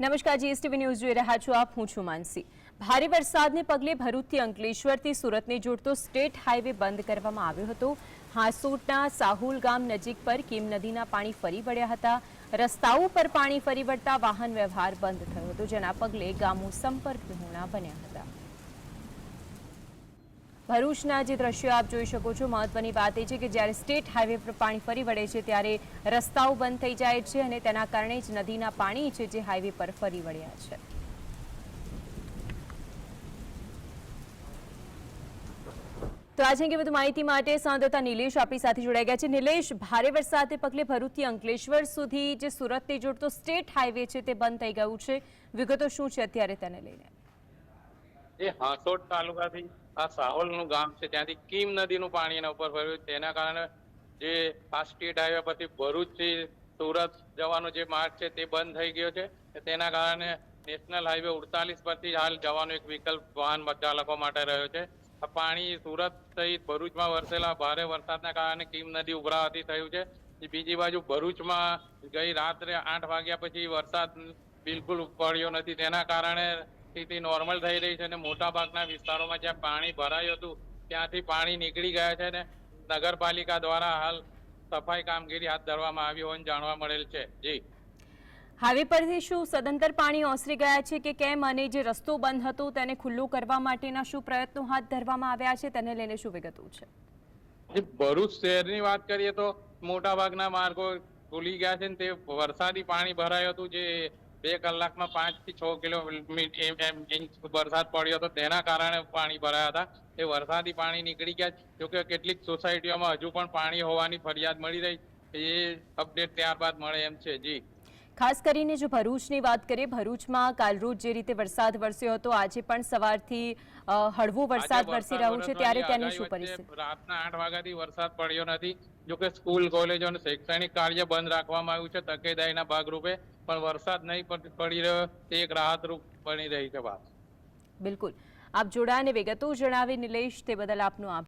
નમસ્કાર, GSTV news જોઈ રહ્યા છો આપ. હું છું માનસી. ભારે વરસાદને પગલે ભરૂચથી અંકલેશ્વરથી સુરતને જોડતો સ્ટેટ હાઈવે બંધ કરવામાં આવ્યો હતો. હાંસોટના સાહુલ ગામ નજીક પર કીમ નદીના પાણી ફરી વળ્યા હતા. રસ્તાઓ પર પાણી ફરી વળતા વાહન વ્યવહાર બંધ થયો હતો, જેના પગલે ગામો સંપર્ક વિહોણા બન્યા હતા. ભરૂચના જે દ્રશ્યો આપ જોઈ શકો છો, મહત્વની વાત એ છે કે જ્યારે સ્ટેટ હાઈવે પર પાણી ફરી વળે છે, ત્યારે રસ્તાઓ બંધ થઈ જાય છે અને તેના કારણે જ નદીના પાણી છે જે હાઈવે પર ફરી વળ્યા છે. તો આજે અંગે વધુ માહિતી માટે સંવાદદાતા નિલેશ આપણી સાથે જોડાઈ ગયા છે. નિલેશ, ભારે વરસાદને પગલે ભરૂચથી અંકલેશ્વર સુધી જે સુરતને જોડતો સ્ટેટ હાઈવે છે તે બંધ થઈ ગયું છે. વિગતો શું છે અત્યારે તેને લઈને? એ હાંસોટ તાલુકાથી આ સાહોલનું ગામ છે. ત્યાંથી કીમ નદીનું પાણી એના ઉપર ફર્યું તેના કારણે જે આ સ્ટેટ હાઈવે પરથી ભરૂચથી સુરત જવાનો જે માર્ગ છે તે બંધ થઈ ગયો છે. તેના કારણે નેશનલ હાઈવે ઉડતાલીસ પરથી હાલ જવાનો એક વિકલ્પ વાહન ચાલકો માટે રહ્યો છે. આ પાણી સુરત સહિત ભરૂચમાં વરસેલા ભારે વરસાદના કારણે કીમ નદી ઉભરાવાથી થયું છે. બીજી બાજુ ભરૂચમાં ગઈ રાત્રે આઠ વાગ્યા પછી વરસાદ બિલકુલ પડ્યો નથી. તેના કારણે સ્થિતિ નોર્મલ થઈ રહી છે અને મોટા ભાગના વિસ્તારોમાં જ્યાં પાણી ભરાયું હતું ત્યાંથી પાણી નીકળી ગયા છે ને નગરપાલિકા દ્વારા હાલ સફાઈ કામગીરી હાથ ધરવામાં આવી હોવાનું જાણવા મળેલ છે. જી. હાઈવે પરથી શું સદંતર પાણી ઓસરી ગયા છે કે કેમ અને જે રસ્તો બંધ હતો તેને ખુલ્લું કરવા માટેના શું પ્રયત્નો હાથ ધરવામાં આવ્યા છે તેને લઈને શું વિગતો છે? ભરૂચ શહેરની વાત કરીએ તો મોટા ભાગના માર્ગો ખુલી ગયા છે ને તે વરસાદી પાણી ભરાયું હતું જે બે કલાકમાં પાંચથી છ કિલો વરસાદ પડ્યો હતો. તેના કારણે પાણી ભરાયા હતા. એ વરસાદી પાણી નીકળી ગયા જોકે કેટલીક સોસાયટીઓમાં હજુ પણ પાણી હોવાની ફરિયાદ મળી રહી એ અપડેટ ત્યારબાદ મળે એમ છે. જી. ખાસ કરીને જો ભરૂચની વાત કરીએ ભરૂચમાં કાલરોજ જે રીતે વરસાદ વરસ્યો હતો આજે પણ સવારથી હળવો વરસાદ વરસી રહ્યો છે ત્યારે તેની શું પરિસ્થિતિ? રાતના આઠ વાગ્યાથી વરસાદ પડ્યો નથી. જોકે સ્કૂલ કોલેજો અને શૈક્ષણિક કાર્ય બંધ રાખવામાં આવ્યું છે તકેદારીના ભાગરૂપે. પણ વરસાદ નહીં પડી રહ્યો તે એક રાહતરૂપ બની રહી છે વાત. બિલકુલ. આપ જોડાને વિગતો જણાવી નિલેશ તે બદલ આપનો આભાર.